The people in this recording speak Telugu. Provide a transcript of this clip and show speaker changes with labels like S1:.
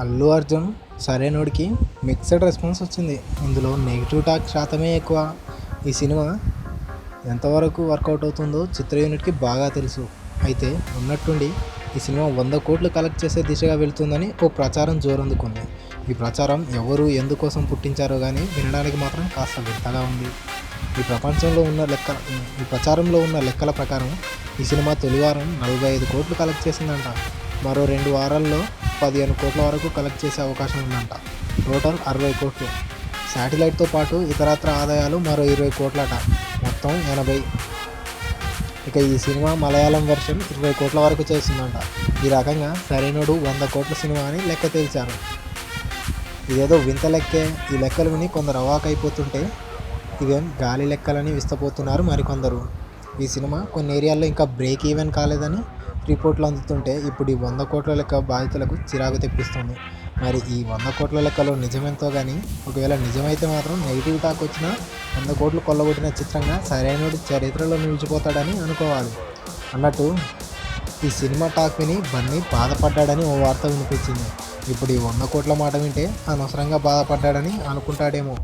S1: అల్లు అర్జున్ సరైనోడికి మిక్స్డ్ రెస్పాన్స్ వచ్చింది. ఇందులో నెగిటివ్ టాక్ శాతమే ఎక్కువ. ఈ సినిమా ఎంతవరకు వర్కౌట్ అవుతుందో చిత్ర యూనిట్కి బాగా తెలుసు. అయితే ఉన్నట్టుండి ఈ సినిమా వంద కోట్లు కలెక్ట్ చేసే దిశగా వెళ్తుందని ఓ ప్రచారం జోరందుకుంది. ఈ ప్రచారం ఎవరు ఎందుకోసం పుట్టించారో కానీ వినడానికి మాత్రం కాస్త వింతగా ఉంది. ఈ ప్రపంచంలో ఉన్న లెక్క ఈ ప్రచారంలో ఉన్న లెక్కల ప్రకారం ఈ సినిమా తొలి వారం నలభై ఐదు కోట్లు కలెక్ట్ చేసిందంట. మరో రెండు వారాల్లో పదిహేను కోట్ల వరకు కలెక్ట్ చేసే అవకాశం ఉందంట. టోటల్ అరవై కోట్లు. శాటిలైట్తో పాటు ఇతరత్ర ఆదాయాలు మరో ఇరవై కోట్లట. మొత్తం ఎనభై. ఇక ఈ సినిమా మలయాళం వెర్షన్ ఇరవై కోట్ల వరకు చేస్తుందంట. ఈ రకంగా సరైనడు వంద కోట్ల సినిమా అని లెక్క తేల్చారు. ఇదేదో వింత లెక్కే. ఈ లెక్కలు విని కొందరు అవాక్ అయిపోతుంటే ఇవేం గాలి లెక్కలని విస్తపోతున్నారు మరికొందరు. ఈ సినిమా కొన్ని ఏరియాల్లో ఇంకా బ్రేక్ ఈవెన్ కాలేదని రిపోర్ట్లు అందుతుంటే ఇప్పుడు ఈ వంద కోట్ల లెక్క బాధితులకు చిరాకు తెప్పిస్తుంది. మరి ఈ వంద కోట్ల లెక్కలో నిజమెంతో కానీ ఒకవేళ నిజమైతే మాత్రం నెగిటివ్ టాక్ వచ్చిన వంద కోట్లు కొల్లగొట్టిన చిత్రంగా సరైన చరిత్రలో నిలిచిపోతాడని అనుకోవాలి. అన్నట్టు ఈ సినిమా టాక్ విని బన్నీ బాధపడ్డాడని ఓ వార్త వినిపించింది. ఇప్పుడు ఈ వంద కోట్ల మాట వింటే అనవసరంగా బాధపడ్డాడని అనుకుంటాడేమో.